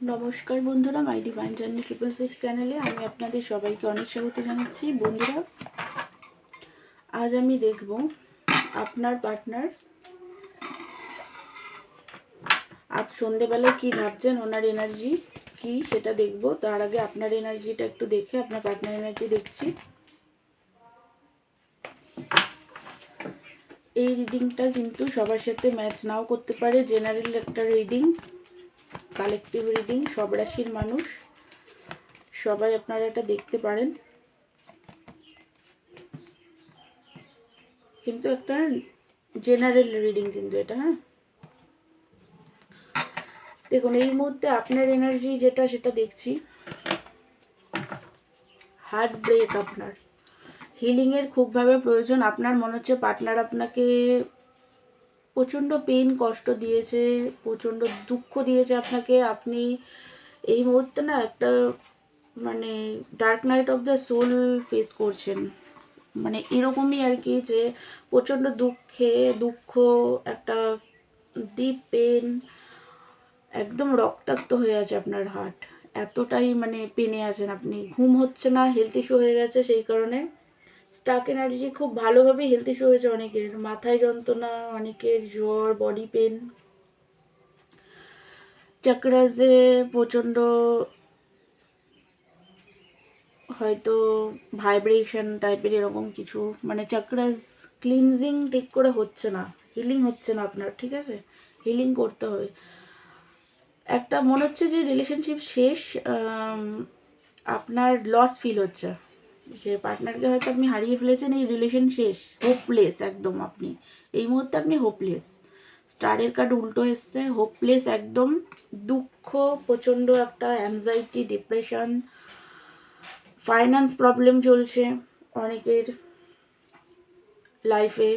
নমস্কার বন্ধুরা my divine journey triple six চ্যানেলে আমি আপনাদের সবাইকে অনেক স্বাগত জানাচ্ছি। বন্ধুরা, আজ আমি দেখব আপনার পার্টনার আজ সন্ধেবেলায় কি ভাবছেন, ওনার এনার্জি কি সেটা দেখব। তার আগে আপনার এনার্জিটা একটু দেখে আপনার পার্টনার এনার্জি দেখছি। এই রিডিংটা কিন্তু সবার সাথে ম্যাচ নাও করতে পারে জেনারেল একটা রিডিং কালেকটিভ রিডিং সব রাশির মানুষ। সবাই আপনারা এটা দেখতে পারেন। কিন্তু একটা জেনারেল রিডিং কিন্তু এটা হ্যাঁ? দেখুন, এই মুহূর্তে আপনার এনার্জি যেটা, সেটা দেখছি। হার্ট ব্রেক আপনার। হিলিংয়ের খুবভাবে প্রয়োজন। আপনার মনে হচ্ছে পার্টনার আপনাকে প্রচণ্ড পেন কষ্ট দিয়েছে, প্রচণ্ড দুঃখ দিয়েছে আপনাকে। আপনি এই মুহূর্তে না একটা মানে dark night of the soul face করছেন। মানে এরকমই আর কি যে প্রচণ্ড দুঃখে, দুঃখ, একটা ডিপ পেন একদম রক্তাক্ত হয়ে আছে আপনার হার্ট এতটাই মানে পেনে আছেন আপনি। ঘুম হচ্ছে না হেলথ ইস্যু হয়ে গেছে সেই কারণে। স্টাক এনার্জি খুব ভালোভাবে হেলথ ইস্যু হয়েছে অনেকের। মাথায় যন্ত্রণা, অনেকের জ্বর বডি পেন চাকরাসে প্রচণ্ড হয়তো ভাইব্রেশন টাইপের এরকম কিছু। মানে চাকরাস ক্লিনজিং ঠিক করে হচ্ছে না। হিলিং হচ্ছে না আপনার, ঠিক আছে? হিলিং করতে হবে। একটা মনে হচ্ছে যে রিলেশনশিপ শেষ আপনার লস ফিল হচ্ছে। যে পার্টনারকে হয়তো আপনি হারিয়ে ফেলেছেন, এই রিলেশন শেষ হোপলেস একদম আপনি। এই মুহূর্তে আপনি হোপলেস স্টারের কার্ড উল্টো এসছে হোপলেস একদম দুঃখ, প্রচণ্ড একটা অ্যাংজাইটি ডিপ্রেশন ফাইন্যান্স প্রবলেম চলছে অনেকের লাইফে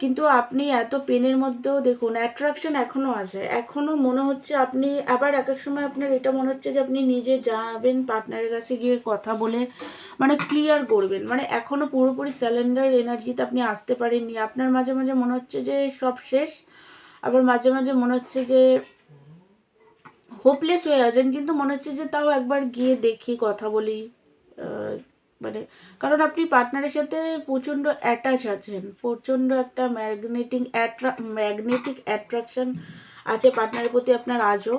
কিন্তু আপনি এত পেনের মধ্যেও দেখুন অ্যাট্রাকশন এখনও আছে। এখনও মনে হচ্ছে আপনি, আবার এক এক সময় আপনার এটা মনে হচ্ছে যে আপনি নিজে যাবেন পার্টনারের কাছে গিয়ে কথা বলে মানে ক্লিয়ার করবেন। মানে এখনও পুরোপুরি স্যালেন্ডার এনার্জিতে আপনি আসতে পারেননি। আপনার মাঝে মাঝে মনে হচ্ছে যে সব শেষ, আবার মাঝে মাঝে মনে হচ্ছে যে হোপলেস হয়ে আছেন, কিন্তু মনে হচ্ছে যে তাও একবার গিয়ে দেখি, কথা বলি। মানে কারণ আপনি পার্টনারের সাথে প্রচণ্ড অ্যাটাচ আছেন, প্রচণ্ড একটা ম্যাগনেটিং অ্যাট্রা ম্যাগনেটিক অ্যাট্রাকশন আছে পার্টনারের প্রতি আপনার আজও।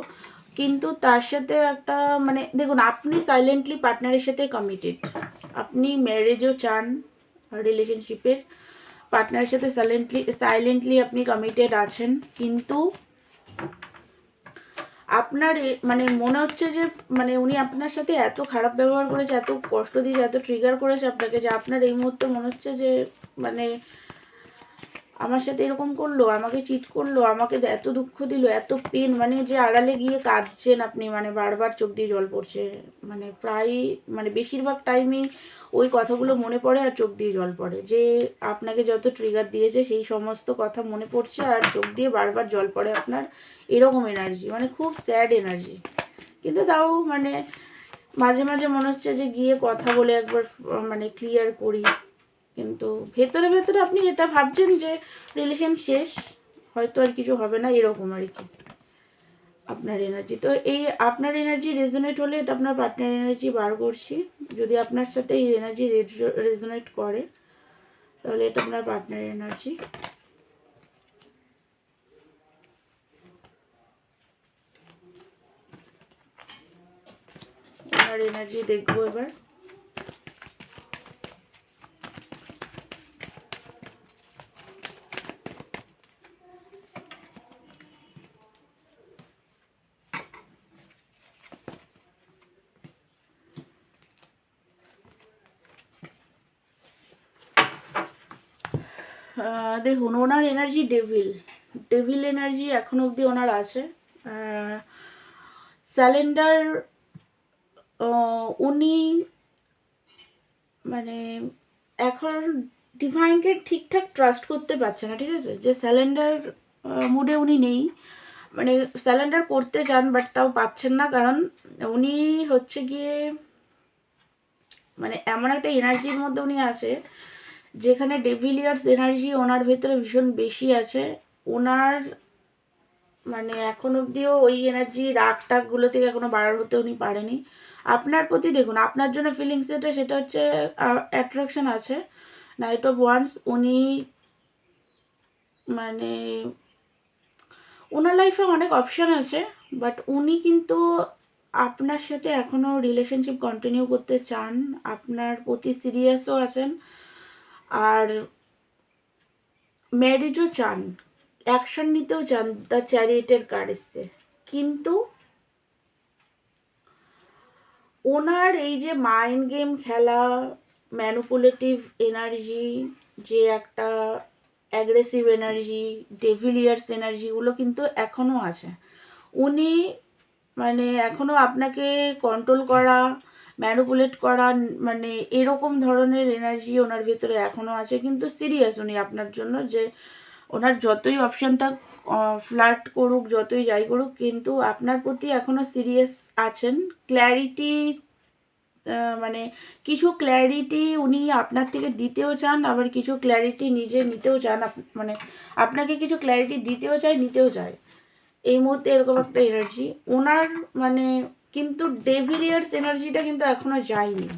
কিন্তু তার সাথে একটা মানে দেখুন, আপনি সাইলেন্টলি পার্টনারের সাথে কমিটেড আপনি ম্যারেজও চান রিলেশনশিপের পার্টনারের সাথে সাইলেন্টলি সাইলেন্টলি আপনি কমিটেড আছেন, কিন্তু আপনার মানে মনে হচ্ছে যে মানে উনি আপনার সাথে এত খারাপ ব্যবহার করেছে, এত কষ্ট দিয়েছে, এত ট্রিগার করেছে আপনাকে যে আপনার এই মুহূর্তে মনে হচ্ছে যে মানে আমার সাথে এরকম করল, আমাকে চিট করল, আমাকে এত দুঃখ দিল, এত পেন মানে যে আড়ালে গিয়ে কাঁদছেন আপনি মানে বারবার চোখ দিয়ে জল পড়ছে মানে প্রায় মানে বেশিরভাগ টাইমই ওই কথাগুলো মনে পড়ে আর চোখ দিয়ে জল পড়ে। যে আপনাকে যত ট্রিগার দিয়েছে সেই সমস্ত কথা মনে পড়ছে আর চোখ দিয়ে বারবার জল পড়ে আপনার এরকম এনার্জি মানে খুব স্যাড এনার্জি কিন্তু তাও মানে মাঝে মাঝে মনে হচ্ছে যে গিয়ে কথা বলে একবার মানে ক্লিয়ার করি। কিন্তু ভেতরে ভেতরে আপনি এটা ভাবছেন যে রিলেশন শেষ, হয়তো আর কিছু হবে না, এরকম আর কি। আপনার এনার্জি তো এই আপনার এনার্জি রেজোনেট হলে এটা আপনার পার্টনার এনার্জি বার করছি। যদি আপনার সাথে এই এনার্জি রেজোনেট করে, তাহলে এটা আপনার পার্টনার এনার্জি আপনার এনার্জি দেখব এবার। দেখুন, ওনার এনার্জি ডেভিল ডেভিল এনার্জি এখন অবধি ওনার আছে। স্যালেন্ডার উনি মানে এখন ডিভাইনকে ঠিকঠাক ট্রাস্ট করতে পারছে না, ঠিক আছে? যে স্যালেন্ডার মুডে উনি নেই। মানে স্যালেন্ডার করতে চান বাট তাও পাচ্ছেন না, কারণ উনি হচ্ছে গিয়ে মানে এমন একটা এনার্জির মধ্যে উনি আছে যেখানে ডেভিলিয়ার্স এনার্জি ওনার ভেতরে ভীষণ বেশি আছে, ওনার মানে এখন অবধিও ওই এনার্জি রাগ টাকগুলো থেকে এখনও বার হতে উনি পারেনি। আপনার প্রতি দেখুন, আপনার জন্য ফিলিংস যেটা, সেটা হচ্ছে অ্যাট্রাকশন আছে নাইট অফ ওয়ান্স উনি মানে ওনার লাইফে অনেক অপশান আছে বাট উনি কিন্তু আপনার সাথে এখনও রিলেশনশিপ কন্টিনিউ করতে চান, আপনার প্রতি সিরিয়াসও আছেন আর ম্যারেজও চান অ্যাকশন নিতেও চান দ্য চ্যারিটের কার্ড এসছে। কিন্তু ওনার এই যে মাইন্ড গেম খেলা ম্যানুপুলেটিভ এনার্জি যে একটা অ্যাগ্রেসিভ এনার্জি ডেভিলিয়ার্স এনার্জিগুলো কিন্তু এখনও আছে। উনি মানে এখনও আপনাকে কন্ট্রোল করা ম্যানুপুলেট করা মানে এরকম ধরনের এনার্জি ওনার ভেতরে এখনও আছে। কিন্তু সিরিয়াস উনি আপনার জন্য যে ওনার যতই অপশান থাক ফ্লার্ট করুক, যতই যাই করুক, কিন্তু আপনার প্রতি এখনও সিরিয়াস আছেন। ক্ল্যারিটি মানে কিছু ক্ল্যারিটি উনি আপনার থেকে দিতেও চান, আবার কিছু ক্ল্যারিটি নিজে নিতেও চান। মানে আপনাকে কিছু ক্ল্যারিটি দিতেও চায়, নিতেও চায়। এই মুহূর্তে এরকম একটা এনার্জি ওনার মানে কিন্তু ডেভিলিয়ার্স এনার্জিটা কিন্তু এখনও যায়নি।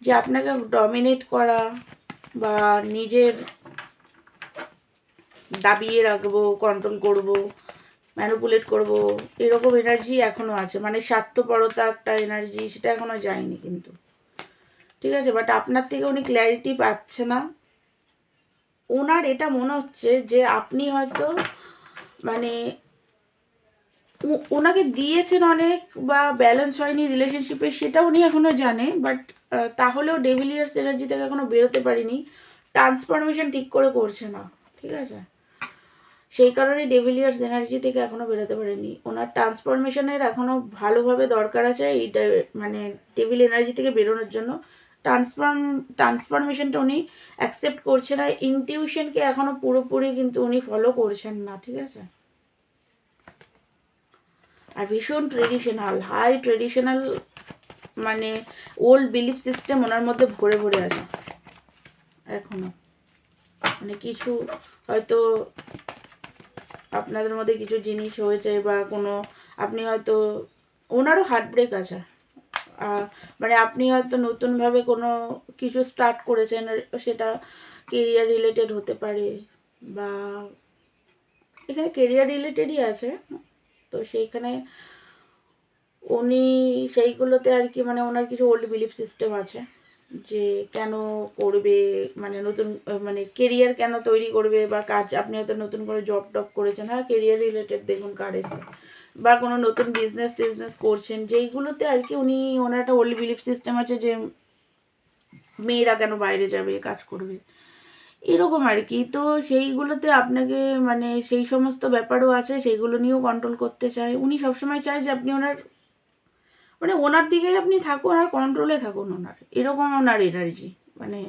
যে আপনাকে ডমিনেট করা বা নিজের দাবিয়ে রাখব কন্ট্রোল করব ম্যানুপুলেট করব, এরকম এনার্জি এখনও আছে। মানে স্বার্থপরতা একটা এনার্জি সেটা এখনও যায়নি কিন্তু। ঠিক আছে? বাট আপনার থেকে উনি ক্ল্যারিটি পাচ্ছে না। ওনার এটা মনে হচ্ছে যে আপনি হয়তো মানে ওনাকে দিয়েছেন অনেক বা ব্যালেন্স হয়নি রিলেশনশিপে সেটা উনি এখনও জানে বাট তাহলেও ডেভিলিয়ার্স এনার্জি থেকে এখনও বেরোতে পারিনি। ট্রান্সফরমেশন ঠিক করে করছে না, ঠিক আছে? সেই কারণে ডেভিলিয়ার্স এনার্জি থেকে এখনও বেরোতে পারেনি। ওনার ট্রান্সফরমেশনের এখনও ভালোভাবে দরকার আছে এইটা মানে ডেভিল এনার্জি থেকে বেরোনোর জন্য। ট্রান্সফর্ম ট্রান্সফরমেশনটা উনি অ্যাকসেপ্ট করছে না ইনটিউশনকে এখনও পুরোপুরি কিন্তু উনি ফলো করছেন না, ঠিক আছে? আর ভীষণ ট্রেডিশনাল হাই ট্রেডিশনাল মানে ওল্ড বিলিফ সিস্টেম ওনার মধ্যে ভরে ভরে আছে। এখনও। মানে কিছু হয়তো আপনাদের মধ্যে কিছু জিনিস হয়েছে বা কোনো, আপনি হয়তো, ওনারও হার্ট ব্রেক আছে মানে আপনি হয়তো নতুনভাবে কোনো কিছু স্টার্ট করেছেন, সেটা কেরিয়ার রিলেটেড হতে পারে বা এখানে কেরিয়ার রিলেটেডই আছে। তো সেইখানে উনি সেইগুলোতে আর কি মানে ওনার কিছু ওল্ড বিলিফ সিস্টেম আছে যে কেন করবে মানে নতুন মানে কেরিয়ার কেন তৈরি করবে বা কাজ, আপনি হয়তো নতুন করে জব টব করেছেন হ্যাঁ কেরিয়ার রিলেটেড দেখুন কার এসে বা কোনো নতুন বিজনেস টিজনেস করছেন, যেইগুলোতে আর কি উনি, ওনার একটা ওল্ড বিলিফ সিস্টেম আছে যে মেয়েরা কেন বাইরে যাবে, কাজ করবে। এরকম আর কি তো সেইগুলোতে আপনাকে মানে সেই সমস্ত ব্যাপারও আছে, সেইগুলো নিয়েও কন্ট্রোল করতে চায়। উনি সবসময় চায় যে আপনি ওনার মানে ওনার দিকে আপনি থাকুন আর কন্ট্রোলে থাকুন ওনার। এরকম ওনার এনার্জি মানে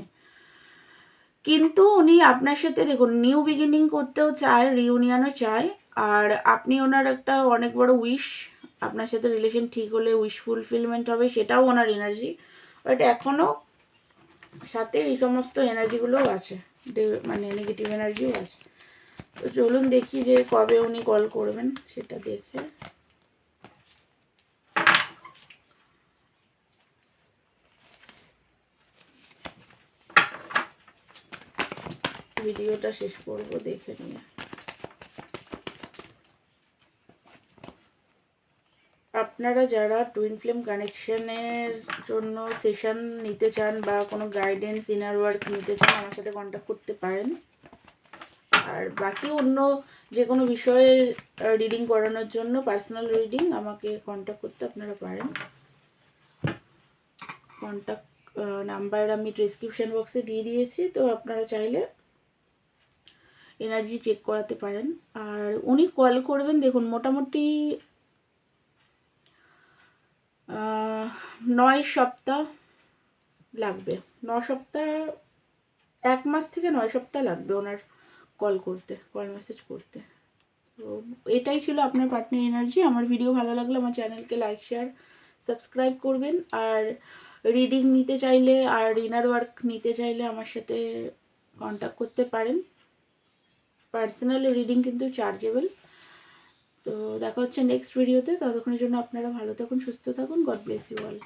কিন্তু উনি আপনার সাথে দেখুন নিউ বিগিনিং করতেও চায় রিউনিয়নও চায়। আর আপনি ওনার একটা অনেক বড় উইশ আপনার সাথে রিলেশন ঠিক হলে উইশ ফুলফিলমেন্ট হবে, সেটাও ওনার এনার্জি বাট এখনও সাথে এই সমস্ত এনার্জিগুলোও আছে। মানে নেগেটিভ এনার্জিও আছে তো চলুন দেখি যে কবে উনি কল করবেন, সেটা দেখে। ভিডিওটা শেষ করব, দেখে নিয়ে। আপনারা যারা টুইন ফ্লেম কানেকশনের জন্য সেশন নিতে চান বা কোনো গাইডেন্স ইনার ওয়ার্ক নিতে চান, আমার সাথে কন্ট্যাক্ট করতে পারেন। আর বাকি অন্য যে কোনো বিষয়ে রিডিং করানোর জন্য পার্সোনাল রিডিং আমাকে কন্ট্যাক্ট করতে আপনারা পারেন। কন্ট্যাক্ট নাম্বার আমি ডিসক্রিপশন বক্সে দিয়ে দিয়েছি, তো আপনারা চাইলে এনার্জি চেক করাতে পারেন। আর উনি কল করবেন, দেখুন, মোটামুটি নয় সপ্তাহ লাগবে। ন সপ্তাহ, এক মাস থেকে নয় সপ্তাহ লাগবে ওনার কল করতে কল মেসেজ করতে। তো এটাই ছিল আপনার পার্টনার এনার্জি আমার ভিডিও ভালো লাগলে আমার চ্যানেলকে লাইক শেয়ার সাবস্ক্রাইব করবেন। আর রিডিং নিতে চাইলে আর ইনার ওয়ার্ক নিতে চাইলে আমার সাথে কন্ট্যাক্ট করতে পারেন। পার্সোনাল রিডিং কিন্তু চার্জেবল তো দেখা হচ্ছে নেক্সট ভিডিওতে ততক্ষণের জন্য আপনারা ভালো থাকুন, সুস্থ থাকুন। God bless you all